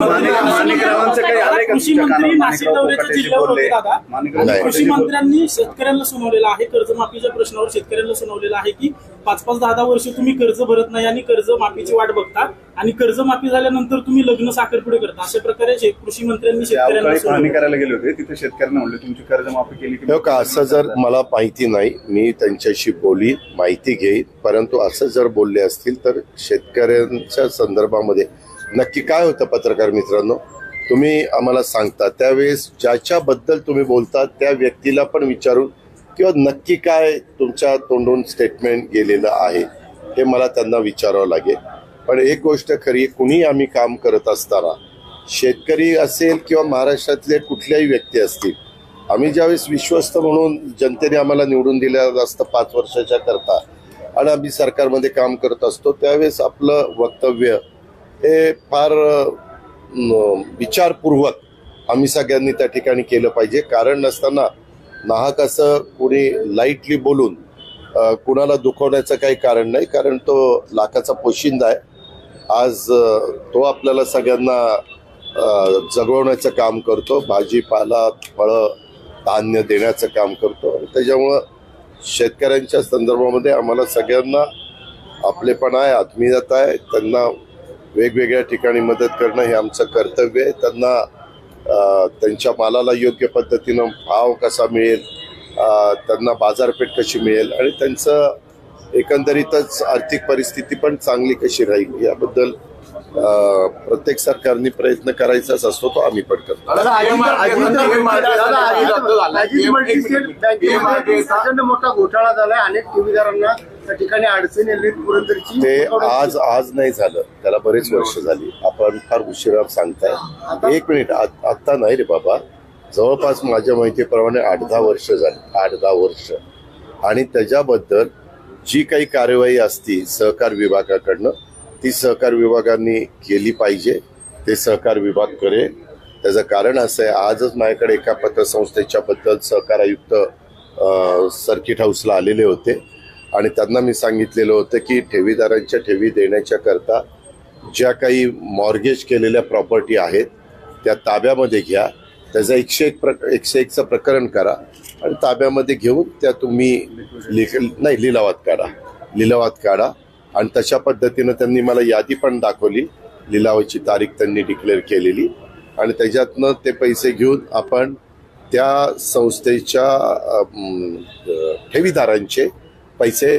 माणिक- माणिकरावांचं काही आलंय का कृषी तुमच्या मंत्री कानावर? नाशिक माणिकराव दौऱ्याच्या जिल्ह्यावर होते बोलले. दादा माणिकराव. कृषी मंत्र्यांनी शेतकऱ्यांना सुनावलेलं आहे कर्जमाफीच्या प्रश्नावर शेतकऱ्यांना सुनावलेलं आहे की पाच पाच दहा दहा वर्ष तुम्ही कर्ज भरत नाही आणि कर्ज माफीची वाट बघता आणि कर्जमाफी झाल्यानंतर तुम्ही लग्न साखरपुडे करता अशा प्रकारे शे- कृषी मंत्र्यांनी ते अवकाळी शेतकऱ्यांना पाहणी सुनावलं. करायला गेले होते तिथे शेतकऱ्यांना म्हणले तुमची कर्जमाफी केली की हो का असं जर मला माहिती नाही मी त्यांच्याशी बोली माहिती घेईन परंतु असं जर बोलले असतील तर शेतकऱ्यांच्या संदर्भामध्ये नक्की काय होतं पत्रकार मित्रांनो? तुम्ही आम्हाला सांगता त्यावेळेस ज्याच्याबद्दल तुम्ही बोलता त्या व्यक्तीला पण विचारून किंवा नक्की काय तुमच्या तोंडून स्टेटमेंट गेलेलं आहे हे मला त्यांना विचारावं लागेल. पण एक गोष्ट खरी कुणी आम्ही काम करत असताना शेतकरी असेल किंवा महाराष्ट्रातले कुठल्याही व्यक्ती असतील आम्ही ज्यावेळेस विश्वस्त म्हणून जनतेने आम्हाला निवडून दिलेलं असतं पाच वर्षाच्या करता आणि आम्ही सरकारमध्ये काम करत असतो त्यावेळेस आपलं वक्तव्य हे फार विचारपूर्वक आम्ही सगळ्यांनी त्या ठिकाणी केलं पाहिजे. कारण नसताना नाहक असं कुणी लाईटली बोलून कुणाला दुखवण्याचं काही कारण नाही कारण तो लाखाचा पोशिंदा आहे. आज तो आपल्याला सगळ्यांना जगवण्याचं काम करतो. भाजीपाला फळं धान्य देण्याचं काम करतो. त्याच्यामुळं शेतकऱ्यांच्या संदर्भामध्ये आम्हाला सगळ्यांना आपलेपण आहे आत्मीयता आहे. त्यांना वेगवेगळ्या ठिकाणी मदत करणं हे आमचं कर्तव्य आहे त्यांना त्यांच्या मालाला योग्य पद्धतीनं भाव कसा मिळेल त्यांना बाजारपेठ कशी मिळेल आणि त्यांचं एकंदरीतच आर्थिक परिस्थिती पण चांगली कशी राहील याबद्दल प्रत्येक सरकारने प्रयत्न करायचाच असतो तो आम्ही पण करतो मोठा घोटाळा झालाय अनेक ठेवीदारांना त्या ठिकाणी अडचणी आली पुरंदरची ते आज आज नाही झालं त्याला बरेच वर्ष झाली आपण फार उशिरा सांगताय एक मिनिट आ- आता नाही रे बाबा जवळपास माझ्या माहितीप्रमाणे आठ दहा वर्ष झाली आठ दहा वर्ष आणि त्याच्याबद्दल जी काही कार्यवाही असती सहकार विभागाकडनं ती सहकार विभागाने केली पाहिजे ते सहकार विभाग करेल त्याचं कारण असं आहे आजच माझ्याकडे एका पतसंस्थेच्या बद्दल सहकार आयुक्त सर्किट हाऊसला आलेले होते आणि त्यांना मी सांगितलेलं होतं की ठेवीदारांच्या ठेवी देण्याच्या करता ज्या काही मॉर्गेज केलेल्या प्रॉपर्टी आहेत त्या ताब्यामध्ये घ्या. त्याचं एकशे एक प्रक एकशे एकचं प्रकरण करा आणि ताब्यामध्ये घेऊन त्या तुम्ही लिख नाही लिलावात काढा. लिलावात काढा आणि तशा पद्धतीनं त्यांनी मला यादी पण दाखवली. लिलावाची तारीख त्यांनी डिक्लेअर केलेली आणि त्याच्यातनं ते पैसे घेऊन आपण त्या संस्थेच्या ठेवीदारांचे ठेवीदारांचे पैसे